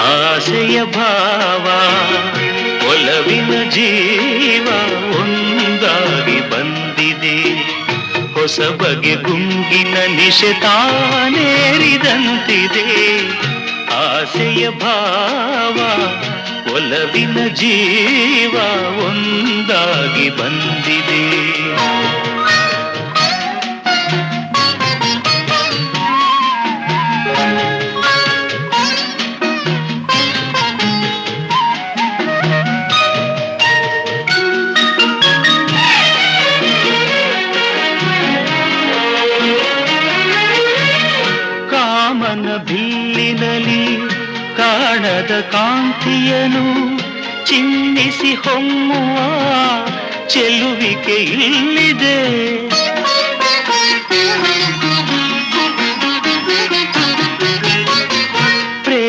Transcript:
ಆಸೆಯ ಭಾವ, ಒಲವಿನ ಜೀವ ಒಂದಾಗಿ ಬಂದಿದೆ. ಹೊಸ ಬಗೆ ಗುಂಗಿನ ನಿಶೆ ತಾನೇರಿದಂತಿದೆ ಆಸೆಯ ಭಾವ, ಒಲವಿನ ಜೀವ ಒಂದಾಗಿ ಬಂದಿದೆ. ಕಾಮನ ಬಿಲ್ಲಿನಲ್ಲಿ ಕಾಣದ ಕಾಂತಿಯನು ಚಿನ್ನಿಸಿ ಹೊಮ್ಮುವ ಚೆಲುವಿಕೆ ಇಲ್ಲಿದೆ.